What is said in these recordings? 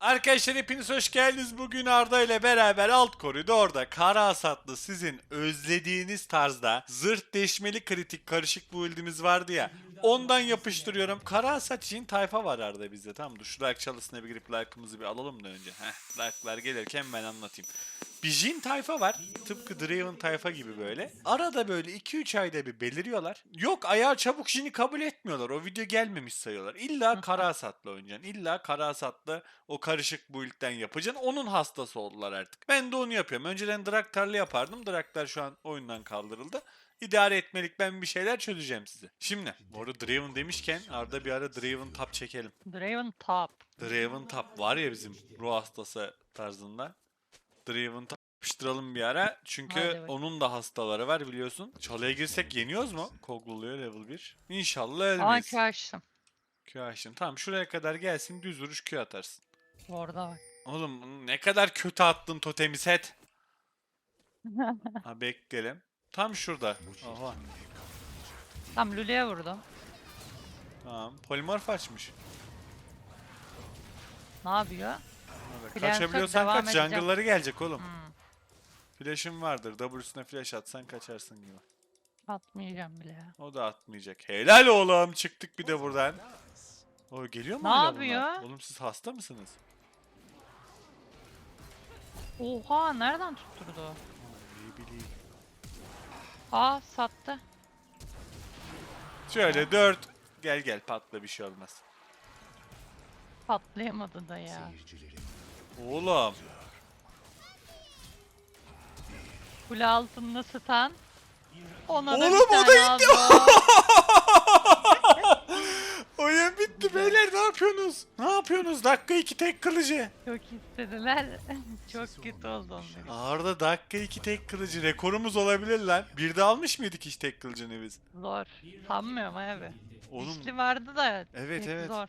Arkadaşlar hepiniz hoş geldiniz. Bugün Arda ile beraber alt koridorda kara hasatlı sizin özlediğiniz tarzda zırt deşmeli kritik karışık build'imiz vardı ya. Ondan yapıştırıyorum. Kara hasat için tayfa var Arda bizde. Tamam dur şu like çalısına bir girip like'ımızı bir alalım da önce. Heh like'lar gelirken ben anlatayım. Bir Jin tayfa var. Tıpkı Draven tayfa gibi böyle. Arada böyle 2-3 ayda bir beliriyorlar. Yok ayağı çabuk Jin'i kabul etmiyorlar. O video gelmemiş sayıyorlar. İlla kara hasatlı oynayacaksın. İlla kara hasatlı o karışık build'den yapacaksın. Onun hastası oldular artık. Ben de onu yapıyorum. Önceden Draktar'lı yapardım. Draktar şu an oyundan kaldırıldı. İdare etmelik ben bir şeyler çözeceğim size. Şimdi bu arada Draven demişken Arda bir ara Draven tap çekelim. Draven top. Draven tap var ya bizim ruh hastası tarzında. Draven tap yapıştıralım bir ara. Çünkü Hadi onun da hastaları var biliyorsun. Çalıya girsek yeniyoruz mu? Kogluluyor level 1. İnşallah Ama ölmeyiz. Q açtım. Q. Tamam şuraya kadar gelsin düz vuruş Q atarsın. Orada bak. Oğlum ne kadar kötü attın totemi set. ha bekleyelim. Tam şurada. Aha. Tam Lulu'ya vurdum. Tamam. Polimorf açmış. Ne yapıyor? Kaçabiliyorsan kaç. edeceğim. Jungle'ları gelecek oğlum. Hmm, Flash'ın vardır. W'sine flash atsan kaçarsın gibi. atmayacağım bile ya. O da atmayacak. Helal oğlum. Çıktık bir de buradan. O geliyor mu Ne hala bunlar? yapıyor? Oğlum siz hasta mısınız? Oha nereden tutturdu? Aa, iyi bileyim. Aa sattı. Şöyle 4. Gel gel patla bir şey olmaz. Patlayamadı da ya. Oğlum. Kule altında stan. Ona da Oğlum, bir o da tane aldı. Oyun bitti beyler ne yapıyorsunuz? Ne yapıyorsunuz? Dakika 2 tek kılıcı. Çok istediler. Çok kötü oldu onlar. Arda dakika 2 tek kılıcı rekorumuz olabilir lan. Bir de almış mıydık hiç tek kılıcını biz? Zor. Sanmıyorum abi. Oğlum Dişli vardı da. Evet, evet. Zor.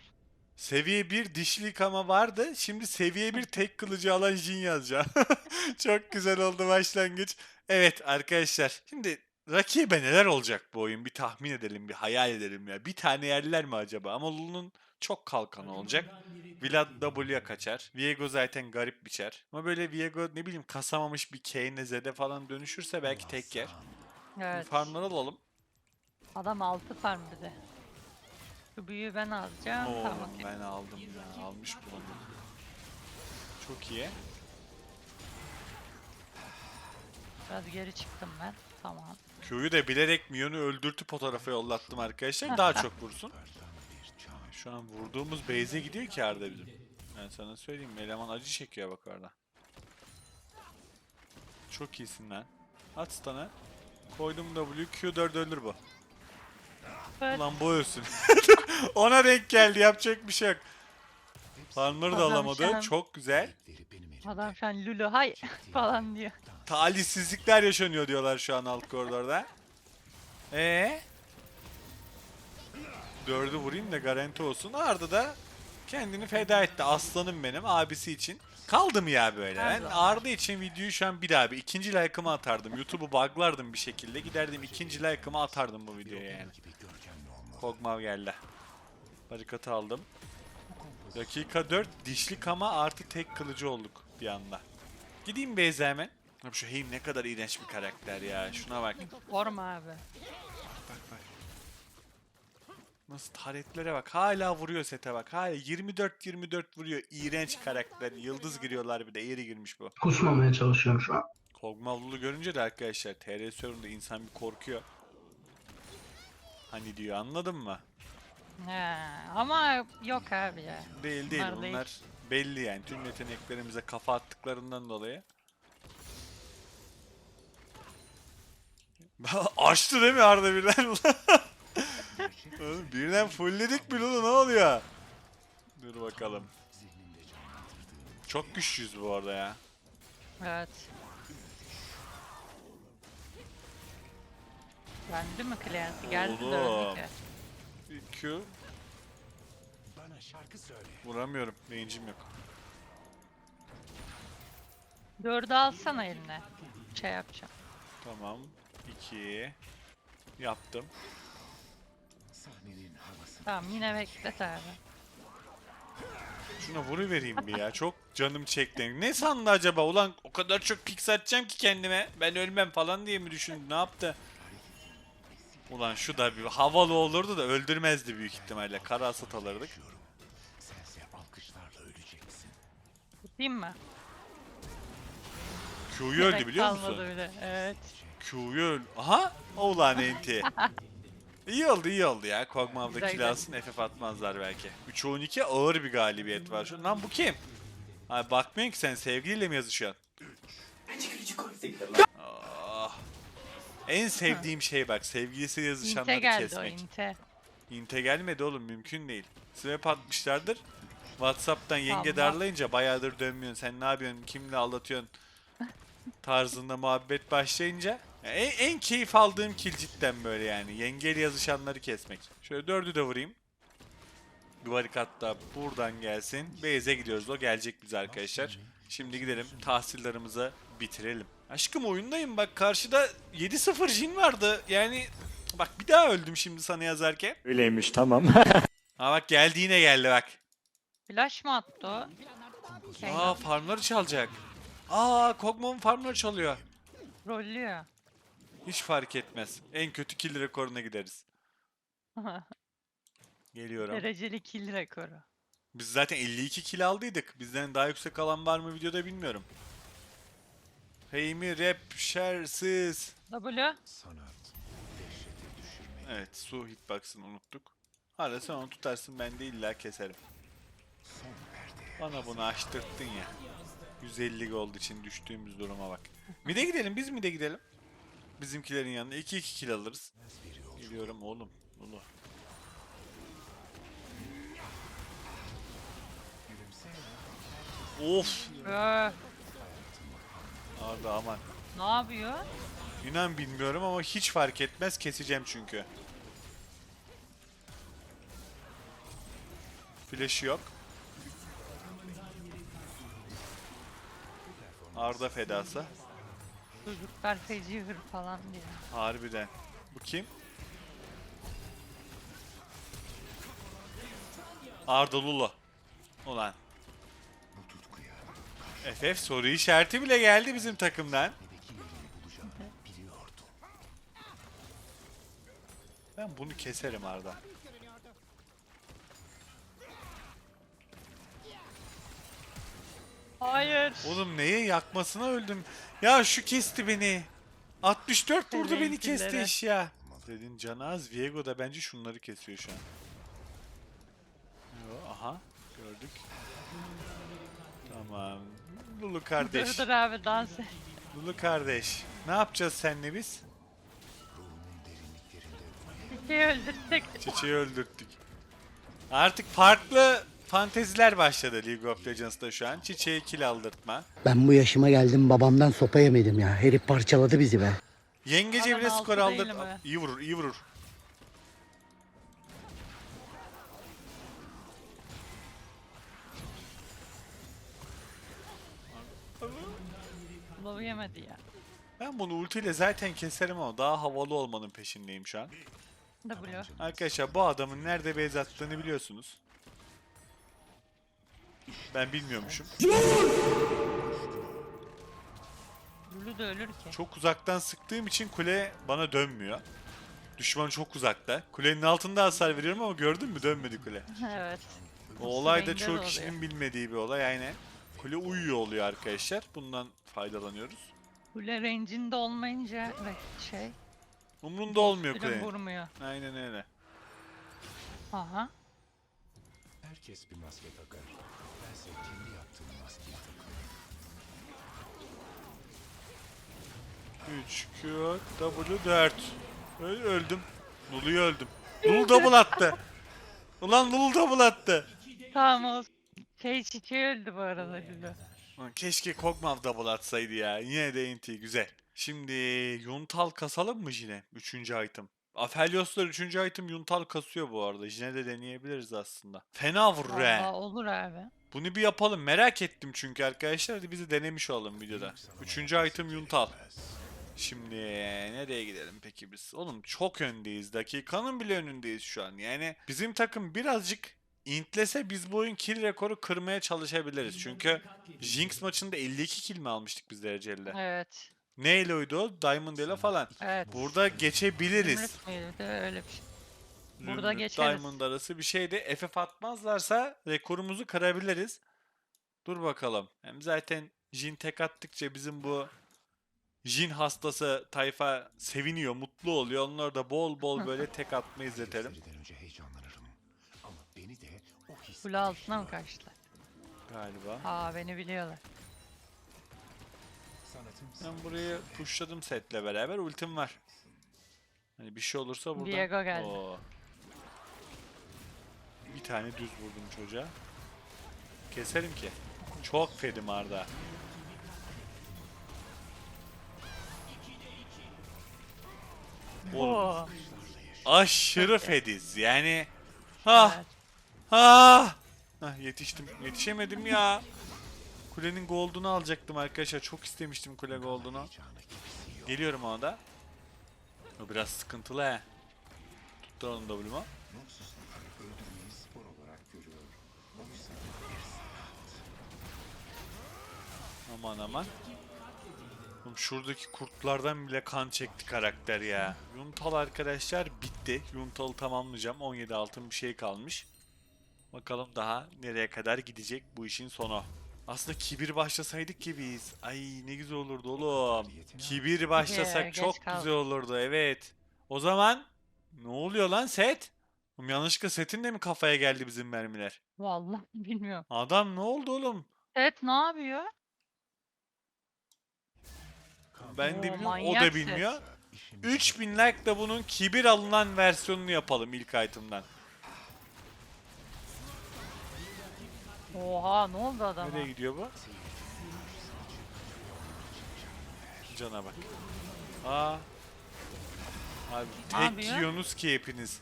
Seviye 1 dişli yıkama vardı. Şimdi seviye 1 tek kılıcı alan Jin yazacağım. Çok güzel oldu başlangıç. Evet arkadaşlar. Şimdi rakibe neler olacak bu oyun? Bir tahmin edelim, bir hayal edelim ya. Bir tane yerler mi acaba? Ama Lulu'nun çok kalkanı olacak. Vlad W'ya kaçar. Viego zaten garip biçer. Ama böyle Viego ne bileyim kasamamış bir Kane'e Zed'e falan dönüşürse belki tek yer. Evet. Farmları alalım. Adam altı farm bir de. Şu büyüğü ben alacağım. Oo, Tamam. ben aldım ya. Almış bulundum. Çok iyi. Biraz geri çıktım ben. Tamam. Q'yu da bilerek Mion'u öldürtüp o tarafa yollattım arkadaşlar. Daha çok vursun. Şu an vurduğumuz base'e gidiyor ki Arda bizim. Ben sana söyleyeyim. Eleman acı çekiyor bak orada. Çok iyisin lan. At stun'ı. Koydum W. Q4 ölür bu. Evet. Ulan bu ölsün. Ona denk geldi. Yapacak bir şey yok. Farmları da Adam alamadı. şu an- Çok güzel. Adam şu an Lulu hay falan diyor. Talihsizlikler yaşanıyor diyorlar şu an alt koridorda. Ee? Dördü vurayım da garanti olsun. Arda da kendini feda etti. Aslanım benim abisi için. Kaldım ya böyle. Ben. Arda için videoyu şu an bir daha bir ikinci like'ımı atardım. YouTube'u buglardım bir şekilde. Giderdim ikinci like'ımı atardım bu videoya yani. Kog'Maw geldi. Barikatı aldım. Dakika 4 dişli kama artı tek kılıcı olduk bir anda. Gideyim Beyza hemen. Abi şu Heim ne kadar iğrenç bir karakter ya. Şuna bak. Forma abi. Bak bak. Nasıl taretlere bak. Hala vuruyor sete bak. Hala 24-24 vuruyor. İğrenç karakter. Yıldız giriyorlar bir de. Eğri girmiş bu. Kusmamaya çalışıyorum şu an. Kog'Maw'lu görünce de arkadaşlar TR server'ında insan bir korkuyor. Hani diyor anladın mı? He, ama yok abi ya. Değil değil Bunlar bunlar belli yani tüm yeteneklerimize kafa attıklarından dolayı. Açtı değil mi Arda birden? Oğlum birden fullledik mi Lulu ne oluyor? Dur bakalım. Çok güçlüyüz bu arada ya. Evet. Döndü mü Clarence? Geldi Oğlum. döndü. Q. Vuramıyorum. Range'im yok. Dördü alsana eline. Şey yapacağım. Tamam. 2 Yaptım. Tamam yine beklet abi. Şuna vuru vereyim bir ya. Çok canım çekti. Ne sandı acaba? Ulan o kadar çok pik satacağım ki kendime. Ben ölmem falan diye mi düşündü? Ne yaptı? Ulan şu da bir havalı olurdu da öldürmezdi büyük ihtimalle. Kara asat alırdık. Tutayım mı? Q'yu öldü biliyor kalmadı musun? bile. Evet. Q'yu öldü. Aha! Ulan enti. iyi oldu iyi oldu ya. Kog'Maw'da Güzel, kill güzel. alsın FF atmazlar belki. 3'e 12 ağır bir galibiyet var şu. Lan bu kim? Ay bakmıyorsun ki sen sevgiliyle mi yazışıyorsun? En sevdiğim şey bak sevgilisi İnte yazışanları geldi kesmek. o inte. İnte gelmedi oğlum mümkün değil. Swap atmışlardır. Whatsapp'tan yenge Allah. darlayınca bayağıdır dönmüyorsun. Sen ne yapıyorsun? Kimle aldatıyorsun? Tarzında muhabbet başlayınca. En, en keyif aldığım kill cidden böyle yani. Yengeyle yazışanları kesmek. Şöyle dördü de vurayım. Duvarik hatta buradan gelsin. Beyze gidiyoruz. O gelecek bize arkadaşlar. Şimdi gidelim tahsillerimizi bitirelim. Aşkım oyundayım bak karşıda 7-0 Jin vardı. Yani bak bir daha öldüm şimdi sana yazarken. Öyleymiş tamam. Ha bak geldi yine geldi bak. Flash mı attı o? Şey, Aa farmları çalacak. Aa Kog'Maw'un farmları çalıyor. rollüyor. Hiç fark etmez. En kötü kill rekoruna gideriz. Geliyorum. Dereceli kill rekoru. Biz zaten 52 kill aldıydık. Bizden daha yüksek alan var mı videoda bilmiyorum. Hey mi rap şersiz. W. Evet su hitbox'ını unuttuk. Hala sen onu tutarsın ben de illa keserim. Bana bunu açtırttın ya. 150 gold için düştüğümüz duruma bak. Mide gidelim biz mide gidelim. Bizimkilerin yanına 2-2 kill alırız. Geliyorum oğlum. Ulu. Of. Öh, Arda aman. ne yapıyor? İnan bilmiyorum ama hiç fark etmez keseceğim çünkü. Flash'ı yok. Arda fedası. Çocuklar feci hır falan diyor. Harbiden. Bu kim? Arda Lulu. Ulan. FF soru işareti bile geldi bizim takımdan. Ben bunu keserim Arda. Hayır. Oğlum neye yakmasına öldüm. Ya şu kesti beni. 64 vurdu Senin beni kesti iş ya. Dedin Canaz Viego da bence şunları kesiyor şu an. Yo, aha gördük. Tamam. Lulu kardeş. Dur dur abi dans et. Lulu kardeş. Ne yapacağız senle biz? Çiçeği öldürsek. Çiçeği öldürttük. Artık farklı fanteziler başladı League of Legends'ta şu an. Çiçeği kill aldırtma. Ben bu yaşıma geldim babamdan sopa yemedim ya. Herif parçaladı bizi be. Yengece Adam bile altı skor değil aldırt. mi? İyi vurur, iyi vurur. Yemedi ya. Ben bunu ultiyle zaten keserim ama daha havalı olmanın peşindeyim şu an. W. Arkadaşlar bu adamın nerede base attığını biliyorsunuz. Ben bilmiyormuşum. Lulu da ölür ki. Çok uzaktan sıktığım için kule bana dönmüyor. Düşman çok uzakta. Kulenin altında hasar veriyorum ama gördün mü dönmedi kule. evet. O olay da Sürengel çoğu oluyor. kişinin bilmediği bir olay. Yani kule uyuyor oluyor arkadaşlar. Bundan faydalanıyoruz. Kule range'inde olmayınca re- şey. Umrunda olmuyor Bile kule. vurmuyor. Aynen öyle. Aha. Herkes bir maske takar. Bense kendi yaptığım maskeyi takıyorum. 3 Q W 4. Öl öldüm. Lulu'yu öldüm. Lulu double attı. Ulan Lulu double attı. Tamam o şey çiçeği öldü bu arada. Lan keşke Kog'Maw double atsaydı ya. Yine de NT güzel. Şimdi Yuntal kasalım mı yine? Üçüncü item. Aphelios'lar üçüncü item Yuntal kasıyor bu arada. Yine de deneyebiliriz aslında. Fena vurur he. Vallahi olur abi. Bunu bir yapalım. Merak ettim çünkü arkadaşlar. Hadi bizi denemiş olalım videoda. Üçüncü item Yuntal. Şimdi nereye gidelim peki biz? Oğlum çok öndeyiz. Dakikanın bile önündeyiz şu an. Yani bizim takım birazcık intlese biz bu oyun kill rekoru kırmaya çalışabiliriz. Çünkü Jinx maçında 52 kill mi almıştık biz dereceli? Evet. Neyle oydu o? Diamond ile falan. Evet. Burada geçebiliriz. Zümrüt müydü? Öyle bir şey. Burada Zümrüt, geçeriz. Diamond arası bir şeydi. FF atmazlarsa rekorumuzu kırabiliriz. Dur bakalım. Hem zaten Jin tek attıkça bizim bu Jin hastası tayfa seviniyor, mutlu oluyor. Onları da bol bol böyle tek atma izletelim. Kule altına mı kaçtılar? Galiba. Aa beni biliyorlar. sanatım Ben burayı pushladım setle beraber. Ultim var. Hani bir şey olursa burada. Viego geldi. Oo. Bir tane düz vurdum çocuğa. Keserim ki. Çok fedim Arda. Oğlum Oo. aşırı fediz yani. Ha Evet. Ha. Yetiştim. Yetişemedim ya. Kulenin gold'unu alacaktım arkadaşlar. Çok istemiştim kule gold'unu. Geliyorum ona da. O biraz sıkıntılı he. Tuttu görüyor. Oysa Aman aman. Oğlum şuradaki kurtlardan bile kan çekti karakter ya. Yuntal arkadaşlar bitti. Yuntal'ı tamamlayacağım. 17 altın bir şey kalmış. Bakalım daha nereye kadar gidecek bu işin sonu. Aslında kibir başlasaydık ki biz. Ay ne güzel olurdu oğlum. Kibir başlasak çok güzel olurdu evet. O zaman ne oluyor lan set? Oğlum yanlışlıkla setin de mi kafaya geldi bizim mermiler? Vallahi bilmiyorum. Adam ne oldu oğlum? Evet ne yapıyor? Ben de bilmiyorum o da bilmiyor. işim 3000 like da bunun kibir alınan versiyonunu yapalım ilk item'dan. Oha ne oldu adama? Nereye gidiyor bu? Cana bak. Aa. Abi tek yiyorsunuz ki hepiniz.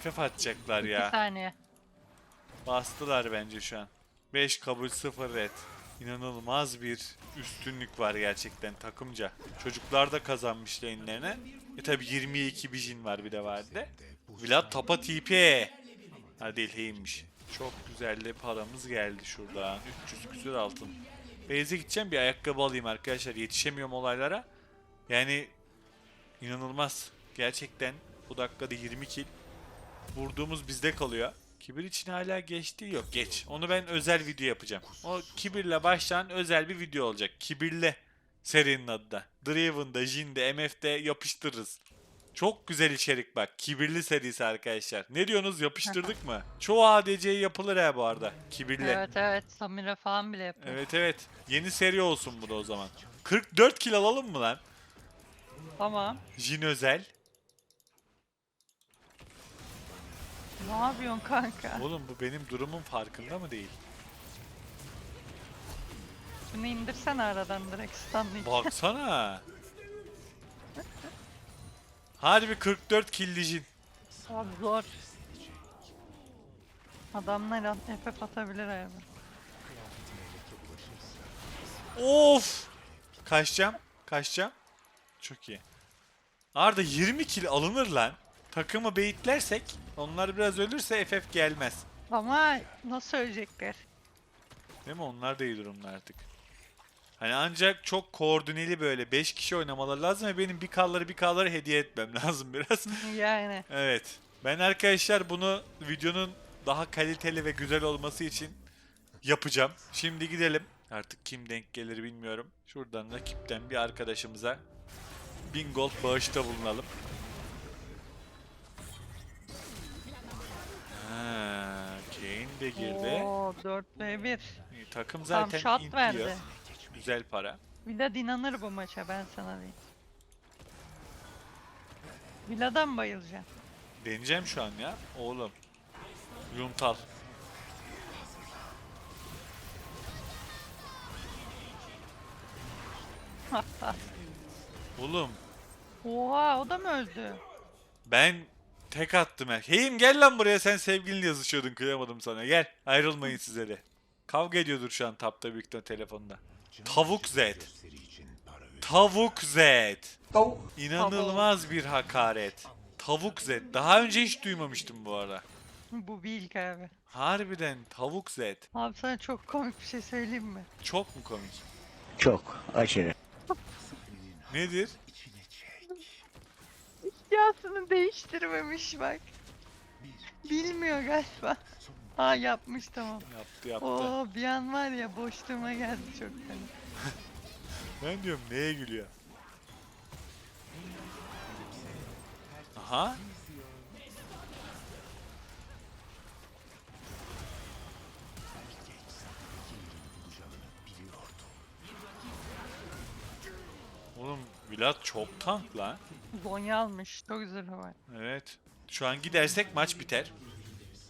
FF atacaklar Bir ya. saniye. Bastılar bence şu an. 5 kabul 0 red. İnanılmaz bir üstünlük var gerçekten takımca. Çocuklar da kazanmış lane'lerine. E tabi 22 bijin var bir de vardı. Vlad tapa TP. Ha değil. Çok güzel de paramız geldi şuradan. 300 küsür altın. Beyze gideceğim bir ayakkabı alayım arkadaşlar. Yetişemiyorum olaylara. Yani inanılmaz. Gerçekten bu dakikada 20 kill. Vurduğumuz bizde kalıyor. Kibir için hala geçti yok geç. Onu ben özel video yapacağım. O kibirle başlayan özel bir video olacak. Kibirle serinin adı da. Driven'da, Jin'de, MF'de yapıştırırız. Çok güzel içerik bak. Kibirli serisi arkadaşlar. Ne diyorsunuz yapıştırdık mı? Çoğu ADC yapılır ha bu arada. Kibirli. Evet evet. Samira falan bile yapıyor. Evet evet. Yeni seri olsun bu da o zaman. 44 kill alalım mı lan? Tamam. Jin özel. Ne yapıyorsun kanka? Oğlum bu benim durumun farkında mı değil? Şunu indirsene aradan direkt stunlayacak. Baksana. Harbi 44 killi Jin. Abi zor. Adamlar FF atabilir abi. Of. Kaçacağım. Kaçacağım. Çok iyi. Arda 20 kill alınır lan. Takımı beyitlersek onlar biraz ölürse FF gelmez. Ama nasıl ölecekler? Değil mi? Onlar da iyi durumda artık. Hani ancak çok koordineli böyle 5 kişi oynamaları lazım ve benim bir kalları bir kalları hediye etmem lazım biraz. Yani. Evet. Ben arkadaşlar bunu videonun daha kaliteli ve güzel olması için yapacağım. Şimdi gidelim. Artık kim denk gelir bilmiyorum. Şuradan rakipten bir arkadaşımıza 1000 gold bağışta bulunalım. Ha, Kane de girdi. Oo 4v1. İyi, Takım Tam zaten shot int verdi. diyor. Güzel para. Vlad inanır bu maça ben sana diyeyim. Vlad'a mı bayılacaksın? Deneyeceğim şu an ya. Oğlum. Yuntal. Oğlum Oha o da mı öldü? ben tek attım ya. Heyim gel lan buraya sen sevgilinle yazışıyordun kıyamadım sana. Gel ayrılmayın size de. Kavga ediyordur şu an tapta büyük telefonda. Tavuk Z. Tavuk Z. İnanılmaz bir hakaret. Tavuk Z. Daha önce hiç duymamıştım bu ara. Bu bir ilk abi. Harbiden tavuk Z. Abi sana çok komik bir şey söyleyeyim mi? Çok mu komik? Çok aşırı. Nedir? Yasını değiştirmemiş bak. Bilmiyor galiba. Ha yapmış tamam. Yaptı yaptı. Oo bir an var ya boşluğuma geldi çok fena. Ben diyorum neye gülüyor? Aha. Oğlum Vlad çok tank lan. Zonya almış. Çok güzel var. Evet. Şu an gidersek maç biter.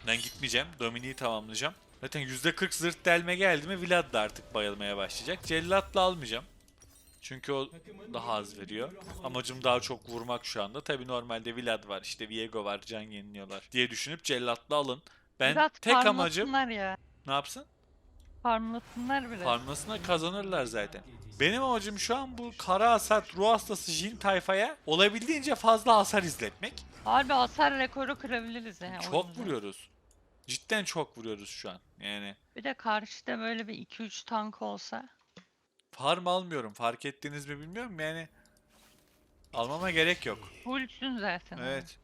Ben gitmeyeceğim. Dominik'i tamamlayacağım. Zaten %40 zırt delme geldi mi Vlad da artık bayılmaya başlayacak. Cellat'la almayacağım. Çünkü o daha az veriyor. Amacım daha çok vurmak şu anda. Tabi normalde Vlad var işte Viego var can yeniliyorlar diye düşünüp Cellat'la alın. Ben Biraz tek amacım ya. ne yapsın? Farmlasınlar biraz. Farmasına kazanırlar zaten. Benim amacım şu an bu kara hasat ruh hastası Jin tayfaya olabildiğince fazla hasar izletmek. Harbi hasar rekoru kırabiliriz ya. Çok oyunda. vuruyoruz. Cidden çok vuruyoruz şu an. Yani Bir de karşıda böyle bir 2-3 tank olsa. farm almıyorum. Fark ettiniz mi bilmiyorum. Yani almama gerek yok. Fullsün zaten. abi. Evet.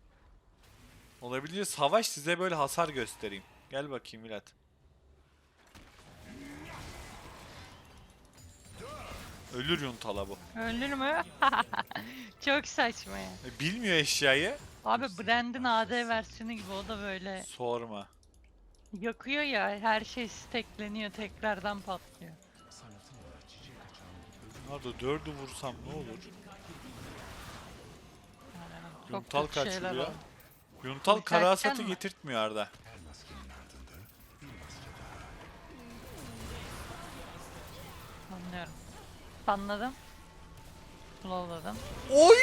Olabildiğince savaş size böyle hasar göstereyim. Gel bakayım Milat. Ölür Yuntala bu. Ölür mü? Çok saçma ya. E, Bilmiyor eşyayı. Abi Brand'in AD versiyonu gibi o da böyle Sorma. Yakıyor ya her şey stackleniyor tekrardan patlıyor. Nerede dördü vursam ne olur? Çok Yuntal kötü şeyler oldu. Yuntal Uçak kara hasatı gelme. getirtmiyor Arda. Anlıyorum. Anladım. Slowladım. Oy!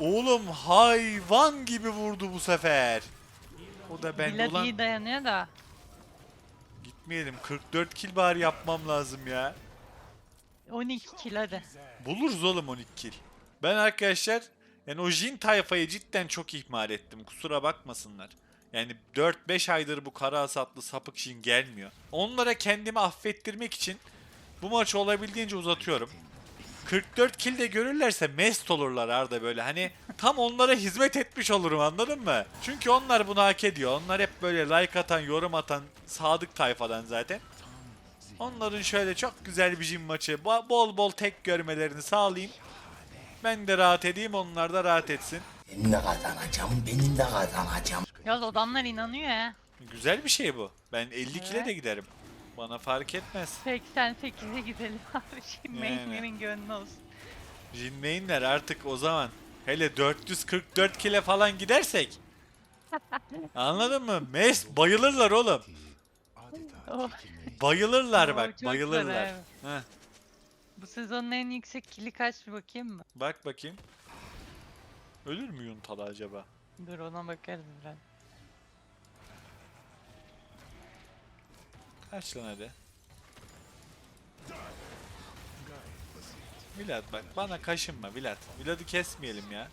Oğlum hayvan gibi vurdu bu sefer. O da ben Millet ulan iyi dayanıyor da. gitmeyelim. 44 kill bari yapmam lazım ya. 12 kill hadi. Buluruz oğlum 12 kill. Ben arkadaşlar yani o Jin tayfayı cidden çok ihmal ettim. Kusura bakmasınlar. Yani 4-5 aydır bu kara hasatlı sapık Jin gelmiyor. Onlara kendimi affettirmek için bu maçı olabildiğince uzatıyorum. 44 kill de görürlerse mest olurlar Arda böyle. Hani tam onlara hizmet etmiş olurum anladın mı? Çünkü onlar bunu hak ediyor. Onlar hep böyle like atan, yorum atan sadık tayfadan zaten. Onların şöyle çok güzel bir jim maçı, bo- bol bol tek görmelerini sağlayayım. Ben de rahat edeyim, onlar da rahat etsin. Benim de kazanacağım, benim de kazanacağım. Yaz adamlar inanıyor ya. Güzel bir şey bu. Ben 50 kile de Evet. giderim. Bana fark etmez. 88'e gidelim abi. Şimdi Yani. mainlerin gönlü olsun. Jin mainler artık o zaman. Hele 444 kile falan gidersek. Anladın mı? Mes bayılırlar oğlum. Oh. Bayılırlar Oo, bak, çok güzel bayılırlar. Heh, Bu sezonun en yüksek kili kaç bir bakayım mı? bak bakayım. Ölür mü Yuntal acaba? Dur ona bakarız biraz. Kaç lan hadi. Vlad bak bana kaşınma Vlad. Vlad'ı kesmeyelim ya.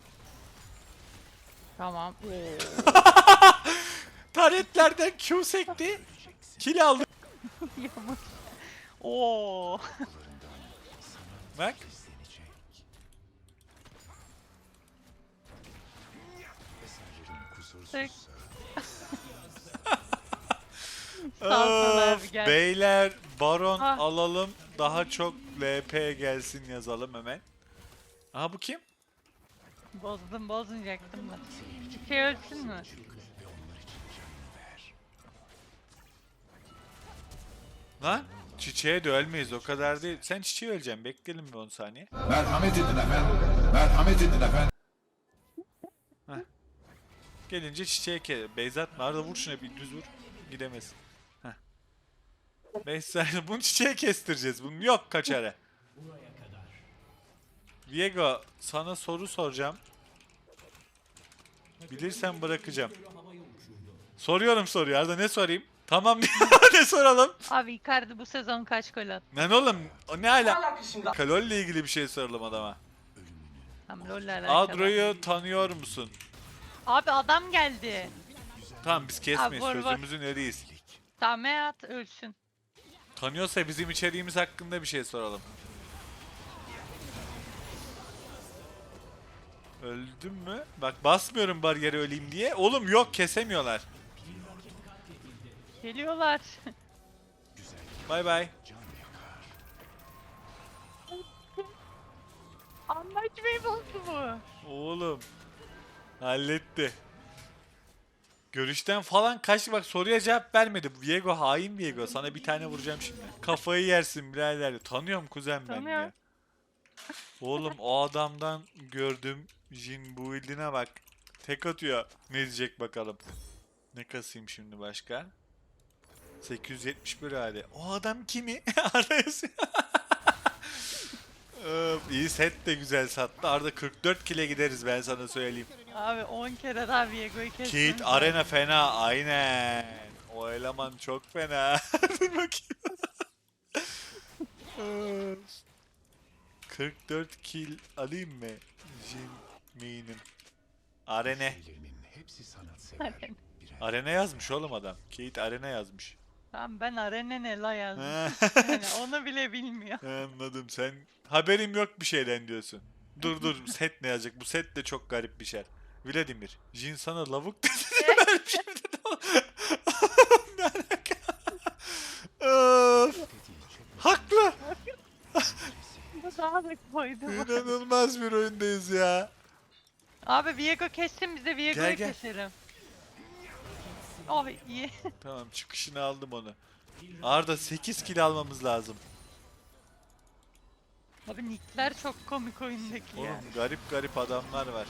Tamam. Taretlerden Q sekti. Kill aldı. Oo. Bak. izlenecek. Öf, gel. beyler baron Ah. alalım. Daha çok LP gelsin yazalım hemen. Aha bu kim? Bozdum bozmayacaktım da. Şey ölsün mü? Lan çiçeğe de ölmeyiz o kadar değil. Sen çiçeğe öleceksin bekleyelim bir 10 saniye. Merhamet edin efendim. Merhamet edin efendim. Gelince çiçeğe ke... Beyzat nerede vur şuna bir düz vur. Gidemez. Heh. 5 saniye bunu çiçeğe kestireceğiz. Bunun yok kaçarı. Viego sana soru soracağım. Bilirsen bırakacağım. Soruyorum soruyu. Arda ne sorayım? Tamam ne soralım? Abi Icardi bu sezon kaç gol attı? Lan oğlum o ne ala? Kalol ile ilgili bir şey soralım adama. Ha, Tamam LoL'le alakalı. Adro'yu tanıyor musun? Abi adam geldi. Tamam biz kesmeyiz vur, vur. sözümüzün eriyiz. Tamam at ölsün. Tanıyorsa bizim içeriğimiz hakkında bir şey soralım. Öldüm mü? Bak basmıyorum bariyeri öleyim diye. Oğlum yok kesemiyorlar. Geliyorlar. Bay bay. Anlaşmayı bozdu bu. Oğlum. Halletti. Görüşten falan kaç bak soruya cevap vermedi. Viego hain Viego. Sana bir tane vuracağım şimdi. Kafayı yersin birader. Tanıyorum kuzen ben Tanıyorum. ya. Oğlum o adamdan gördüm. Jin build'ine bak. Tek atıyor. Ne diyecek bakalım. Ne kasayım şimdi başka? 871 hali. O adam kimi? Öf, İyi set de güzel sattı. Arda 44 kile gideriz ben sana söyleyeyim. Abi 10 kere daha Viego'yu kestim. Kate Arena fena aynen. O eleman çok fena. Dur bakayım. Öf. 44 kill alayım mı? Jin main'im. Arene. Arena yazmış oğlum adam. Kate Arena yazmış. Tamam ben Arena ne la yazdım. Yani onu bile bilmiyor. Anladım sen haberim yok bir şeyden diyorsun. Dur dur set ne yazacak? Bu set de çok garip bir şey. Vladimir. Jin sana lavuk dedi. Ben. Ne alaka? Haklı. Bu daha da koydu. İnanılmaz bir oyundayız ya. Abi Viego kessin bize Viego'yu Gel, gel. keselim. Oh iyi. Tamam çıkışını aldım onu. Arda 8 kill almamız lazım. Abi nickler çok komik oyundaki ya. Oğlum garip garip adamlar var.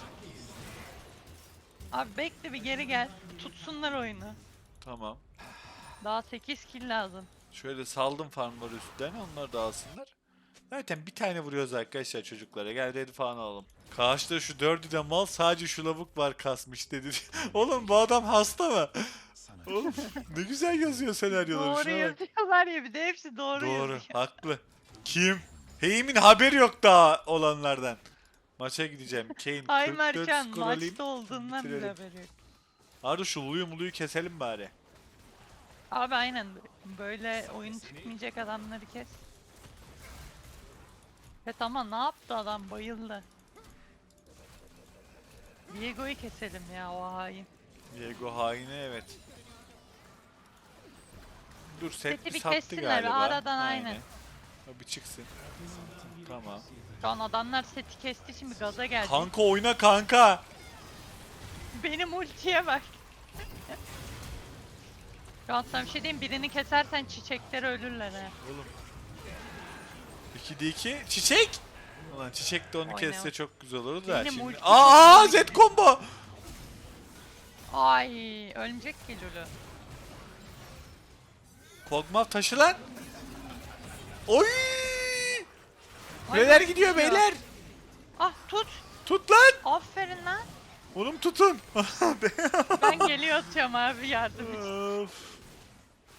Abi bekle bir geri gel. Tutsunlar oyunu. Tamam. Daha 8 kill lazım. Şöyle saldım farmları üstten onlar da alsınlar. Zaten bir tane vuruyoruz arkadaşlar çocuklara. Gel dedi falan alalım. Karşıda şu dördü de mal sadece şu lavuk var kasmış dedi. Oğlum bu adam hasta mı? Oğlum ne güzel yazıyor senaryoları. Doğru şuna bak. yazıyorlar ya bir de hepsi doğru, Doğru yazıyor. haklı. Kim? Heyim'in haberi yok daha olanlardan. Maça gideceğim. Kane Ay 44 Mercan skor alayım. maçta olduğundan bile bitirelim. haberi yok. Arda şu Lu'yu muluyu keselim bari. Abi aynen böyle oyun çıkmayacak adamları kes. Evet ama ne yaptı adam bayıldı. Diego'yu keselim ya o hain. Diego haini evet. Dur set Seti bir bir sattı kessinler, galiba. aradan aynen. O bir çıksın. Tamam. Şu an adamlar seti kesti şimdi gaza geldi. Kanka oyna kanka. Benim ultiye bak. Şu an sana bir şey diyeyim birini kesersen çiçekleri ölürler ha. Oğlum. 2'de 2 çiçek. Ulan çiçek de onu Oyna. kesse çok güzel olur da Benim şimdi. Aa Z combo. Ay ölmeyecek ki Lulu. Kog'Maw taşı lan. Oy! Ay, nasıl gidiyor gidiyor? beyler. Ah tut. Tut lan. Aferin lan. Oğlum tutun. Ben geliyor atıyorum abi yardım için. Of.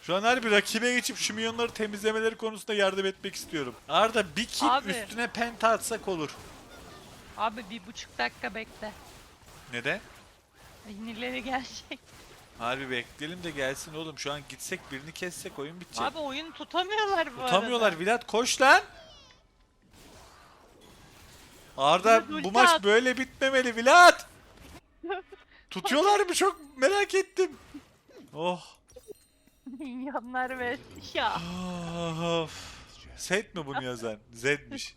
Şu an harbi rakibe geçip şu milyonları temizlemeleri konusunda yardım etmek istiyorum. Arda bir kill Abi. üstüne penta atsak olur. Abi bir buçuk dakika bekle. Neden? Yenileri gelecek. Harbi bekleyelim de gelsin oğlum. Şu an gitsek birini kessek oyun bitecek. Abi oyun tutamıyorlar bu Tutamıyorlar arada. Vilat koş lan. Arda Biraz bu ulti maç at. böyle bitmemeli Vilat. Tutuyorlar mı çok merak ettim. Oh. Minyonlar ve ya. Of. Set mi bunu yazan? Zed'miş.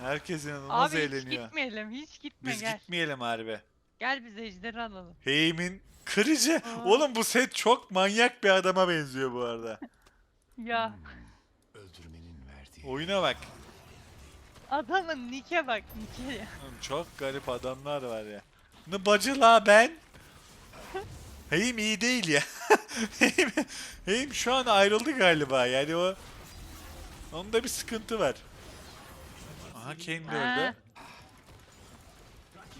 Herkes inanılmaz Abi hiç eğleniyor. gitmeyelim hiç gitme Biz gel. gitmeyelim harbi. Gel biz ejderi alalım. Heymin kırıcı. Aa. Oğlum bu set çok manyak bir adama benziyor bu arada. Ya öldürmenin verdiği Oyuna bak. adamın nike bak nike ya. Oğlum çok garip adamlar var ya. Ne bacı la ben? Heyim iyi değil ya. Heyim, Heyim şu an ayrıldı galiba yani o onda bir sıkıntı var. Aha Kane de Ha.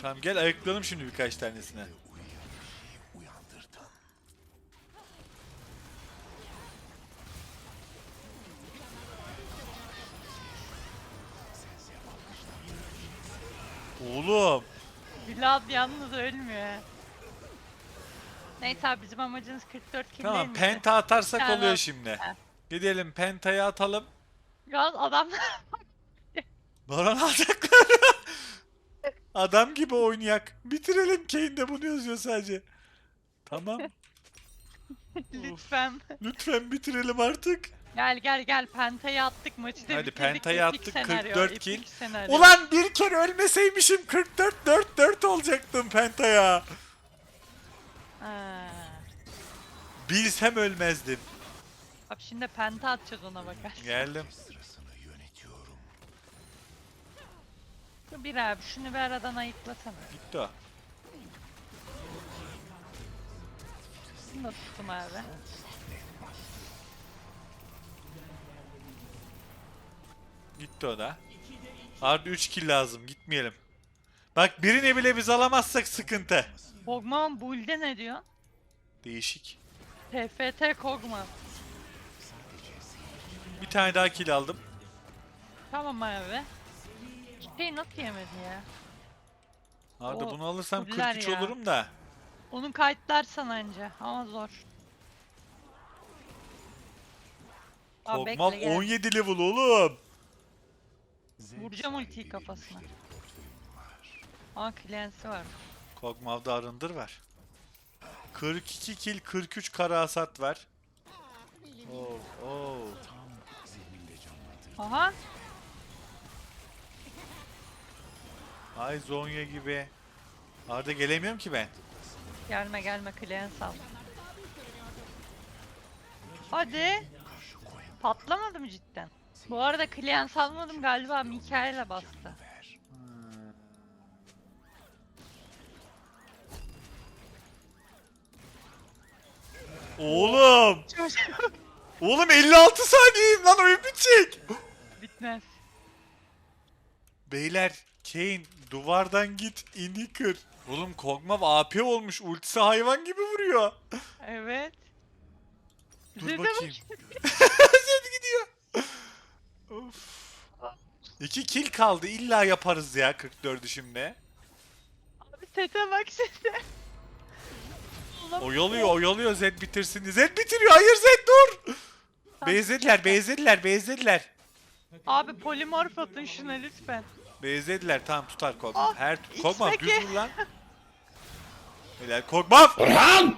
Tamam gel ayıklayalım şimdi birkaç tanesine. Oğlum. Vlad yalnız ölmüyor. Neyse abi bizim amacımız 44 kill değil Tamam miydi? penta atarsak Tamam. oluyor şimdi. Gidelim pentayı atalım. Ya adam Baron alacaklar. Adam gibi oynayak. Bitirelim Kane'de bunu yazıyor sadece. Tamam. lütfen. Lütfen bitirelim artık. Gel gel gel pentayı attık maçı da Hadi bitirdik. pentayı Epik attık, senaryo, 44 epik kill. senaryo. Ulan bir kere ölmeseymişim 44 4 4 olacaktım pentaya. Bilsem ölmezdim. Abi şimdi penta atacağız ona bakar. Geldim. Bir abi şunu bir aradan ayıklasana. Gitti o. Şunu da tuttum abi. Gitti o da. Harbi 3 kill lazım. Gitmeyelim. Bak birini bile biz alamazsak sıkıntı. Kog'Maw build'e ne diyor? Değişik. TFT Kog'Maw. Bir tane daha kill aldım. Tamam abi. Şey nasıl yemedi ya? Arda O bunu alırsam fuller 43 ya. olurum da. Onu kayıtlarsan anca ama zor. Bekle Korkmam gel. 17 level oğlum. Vuracağım ultiyi kafasına. Aa Clancy var. Kog'Maw'da arındır var. 42 kill 43 kara hasat var. Oh, oh. Aha. Ay Zonya gibi. Arda gelemiyorum ki ben. Gelme gelme Clancy al. Hadi. Patlamadı mı cidden? Bu arada Clancy almadım galiba Mikael'e bastı. Oğlum. Oğlum 56 saniyeyim lan oyun bitecek. Bitmez. Beyler Kane duvardan git ini kır. Oğlum Kog'Maw AP olmuş ultisi hayvan gibi vuruyor. Evet. Dur Zede bakayım. bak. Zed gidiyor. of. İki kill kaldı illa yaparız ya 44'ü şimdi. Abi sete bak sete. Oyalıyor oyalıyor Zed bitirsin. Zed bitiriyor hayır Zed dur. Beyzediler beyzediler beyzediler. Abi polimorf atın şuna lütfen. Beyzediler tamam tutar Kog'Maw. Ah, Her Kog'Maw düz vur lan. Helal Kog'Maw. Orhan!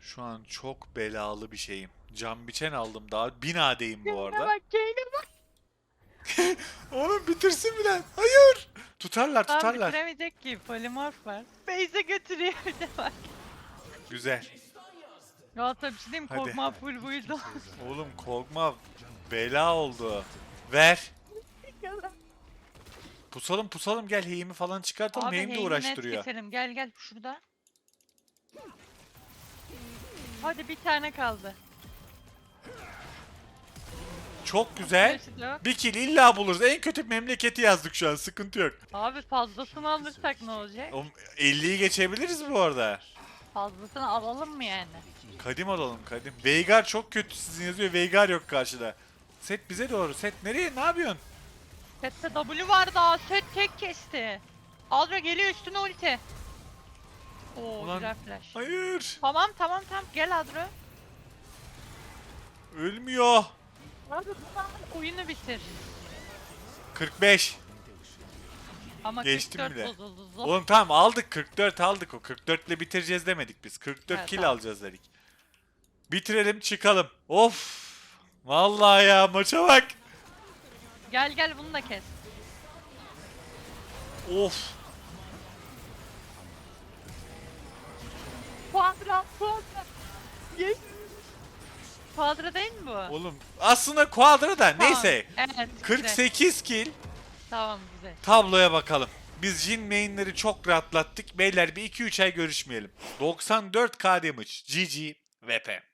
Şu an çok belalı bir şeyim. Cam biçen aldım daha. Binadeyim bu Kane'e arada. bak Kane'e bak. Oğlum bitirsin lan. Hayır. Tutarlar Abi tutarlar. bitiremeyecek ki polimorf var. Base'e götürüyor bir de bak. Güzel. Ya tabii bir şey diyeyim Hadi. korkma full build. Oğlum Kog'Maw bela oldu. Ver. Pusalım pusalım gel heyimi falan çıkartalım. Abi Heyim de uğraştırıyor. keselim. Gel gel şurada. Hadi bir tane kaldı. Çok güzel. Bir kill illa buluruz. En kötü memleketi yazdık şu an. Sıkıntı yok. Abi fazlasını alırsak ne olacak? Oğlum 50'yi geçebiliriz bu arada. Fazlasını alalım mı yani? Kadim alalım kadim. Veigar çok kötü sizin yazıyor. Veigar yok karşıda. Set bize doğru. Set nereye? Ne yapıyorsun? Sette W var daha. Set tek kesti. Aldra geliyor üstüne ulti. Oo Ulan- güzel flash. Hayır. Tamam tamam tamam gel Adro. Ölmüyor. Abi bu oyunu bitir. 45. Ama Geçtim 44 bile. bozuldu. Zor. Oğlum tamam aldık 44 aldık o 44 ile bitireceğiz demedik biz. 44 Evet, kill tamam. alacağız dedik. Bitirelim çıkalım. Of. Vallahi ya maça bak. Gel gel bunu da kes. Of. Quadra, quadra. Yes. Quadra değil mi bu? Oğlum aslında kuadra da Tamam, neyse. Evet. güzel. 48 kill. Tamam güzel. Tabloya bakalım. Biz Jin mainleri çok rahatlattık. Beyler bir 2-3 ay görüşmeyelim. 94k damage. GG VP.